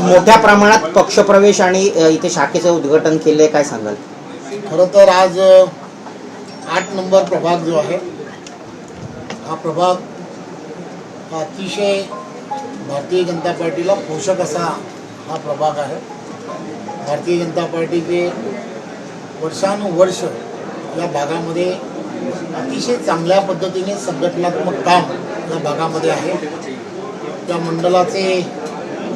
मोठ्या प्रमाणात पक्षप्रवेश आणि इथे शाखेचं उद्घाटन केले काय सांगाल? खरं तर आज आठ नंबर प्रभाग जो आहे हा प्रभाग हा अतिशय भारतीय जनता पार्टीला पोषक असा हा प्रभाग आहे. भारतीय जनता पार्टीचे वर्षानुवर्ष या भागामध्ये अतिशय चांगल्या पद्धतीने संघटनात्मक काम या भागामध्ये आहे. त्या मंडळाचे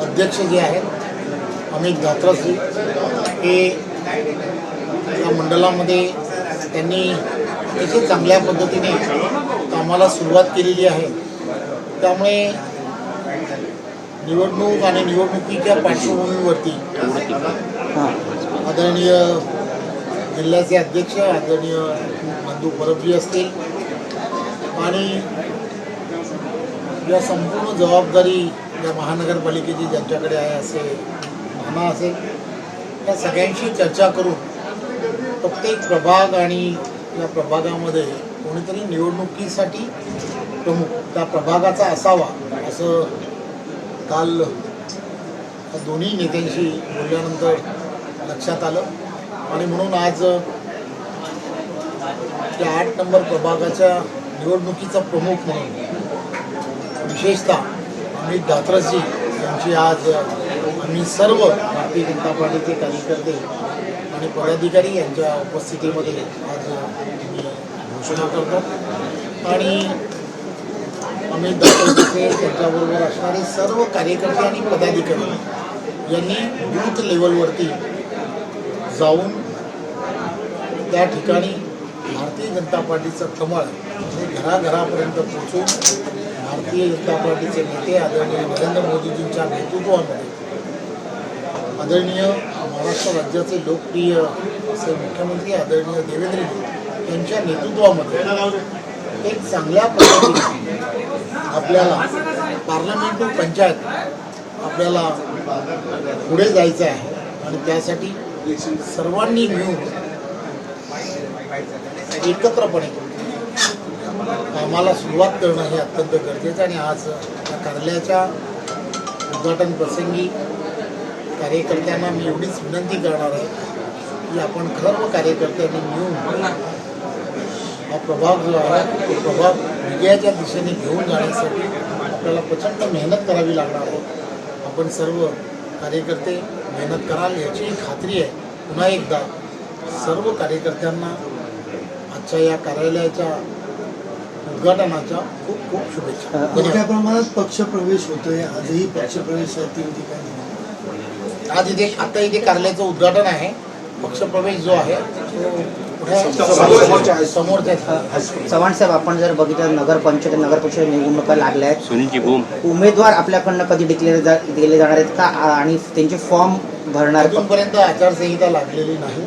अध्यक्ष जे आहेत अमित धात्रश्री हे या मंडळामध्ये त्यांनी अतिशय चांगल्या पद्धतीने कामाला सुरुवात केलेली आहे. त्यामुळे निवडणूक आणि निवडणुकीच्या पार्श्वभूमीवरती आदरणीय जिल्ह्याचे अध्यक्ष आदरणीय बंधू परबजी असतील आणि या संपूर्ण जबाबदारी या महानगरपालिकेची ज्यांच्याकडे आहे असे म्हणा असेल त्या सगळ्यांशी चर्चा करून प्रत्येक प्रभाग आणि या प्रभागामध्ये कोणीतरी निवडणुकीसाठी प्रमुख त्या प्रभागाचा असावा असं काल दोन्ही नेत्यांशी बोलल्यानंतर लक्षात आलं. आणि म्हणून आज त्या आठ नंबर प्रभागाच्या निवडणुकीचा प्रमुख म्हणून विशेषतः अमित दात्राजी यांची आज आम्ही सर्व भारतीय जनता पार्टीचे कार्यकर्ते आणि पदाधिकारी यांच्या उपस्थितीमध्ये आज घोषणा करतो. आणि अमित दात्रजीचे त्यांच्याबरोबर असणारे सर्व कार्यकर्ते आणि पदाधिकारी यांनी बूथ लेवलवरती जाऊन त्या ठिकाणी भारतीय जनता पार्टीचं कमळ हे घराघरापर्यंत पोचून भारतीय जनता पार्टीचे नेते आदरणीय नरेंद्र मोदीजींच्या नेतृत्वामध्ये. आदरणीय महाराष्ट्र राज्याचे लोकप्रिय असे मुख्यमंत्री आदरणीय देवेंद्रजी यांच्या नेतृत्वामध्ये एक चांगल्या पद्धतीने आपल्याला पार्लमेंट टू पंचायत आपल्याला पुढे जायचं आहे आणि त्यासाठी सर्वांनी मिळून एकत्रपणे कामाला सुरुवात करणं हे अत्यंत गरजेचं आणि आज या कार्यालयाच्या उद्घाटन प्रसंगी कार्यकर्त्यांना मी एवढीच विनंती करणार आहे की आपण सर्व कार्यकर्त्यांनी मिळून हा प्रभाव जो आहे तो प्रभाव विजयाच्या दिशेने घेऊन जाण्यासाठी आपल्याला प्रचंड मेहनत करावी लागणार आहे. आपण सर्व कार्यकर्ते मेहनत कराल याची खात्री आहे. पुन्हा एकदा सर्व कार्यकर्त्यांना आजच्या या कार्यालयाच्या उद्घाटनाच्या खूप खूप शुभेच्छा. मोठ्या प्रमाणात पक्षप्रवेश होतोय. आजही पक्षप्रवेश ठिकाणी. आज इथे आता इथे कार्यालयाचं उद्घाटन आहे. पक्षप्रवेश जो आहे चव्हाण साहेब आपण जर बघितलं नगर पंचायत नगर परिषद निवडणुका लागल्या आहेत. उमेदवार आपल्याकडनं कधी डिक्लेअर दिले जाणार आहेत का? आणि त्यांचे फॉर्म भरणार आचारसंहिता लागलेली नाही.